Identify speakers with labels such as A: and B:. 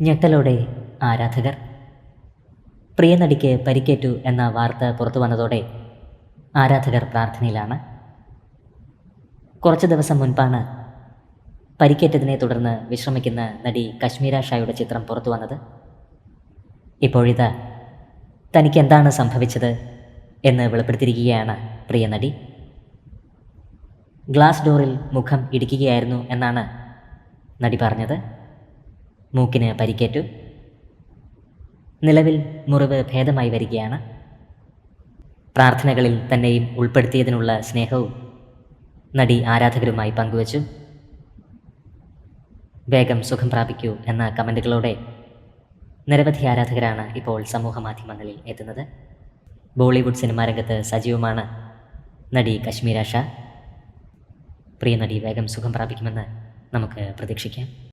A: ഞെട്ടലോടെ ആരാധകർ. പ്രിയ നടിക്ക് പരിക്കേറ്റു എന്ന വാർത്ത പുറത്തു വന്നതോടെ ആരാധകർ പ്രാർത്ഥനയിലാണ്. കുറച്ച് ദിവസം മുൻപാണ് പരിക്കേറ്റതിനെ തുടർന്ന് വിശ്രമിക്കുന്ന നടി കശ്മീര ഷായുടെ ചിത്രം പുറത്തു വന്നത്. ഇപ്പോഴിത് തനിക്ക് എന്താണ് സംഭവിച്ചത് എന്ന് വെളിപ്പെടുത്തിയിരിക്കുകയാണ് പ്രിയ നടി. ഗ്ലാസ് ഡോറിൽ മുഖം ഇടിക്കുകയായിരുന്നു എന്നാണ് നടി പറഞ്ഞത്. മൂക്കിന് പരിക്കേറ്റു. നിലവിൽ മുറിവ് ഭേദമായി വരികയാണ്. പ്രാർത്ഥനകളിൽ തന്നെയും ഉൾപ്പെടുത്തിയതിനുള്ള സ്നേഹവും നടി ആരാധകരുമായി പങ്കുവച്ചു. വേഗം സുഖം പ്രാപിക്കൂ എന്ന കമന്റുകളോടെ നിരവധി ആരാധകരാണ് ഇപ്പോൾ സമൂഹ മാധ്യമങ്ങളിൽ എത്തുന്നത്. ബോളിവുഡ് സിനിമാ രംഗത്ത് സജീവമാണ് നടി കശ്മീര ഷാ. പ്രിയ നടി വേഗം സുഖം പ്രാപിക്കുമെന്ന് നമുക്ക് പ്രതീക്ഷിക്കാം.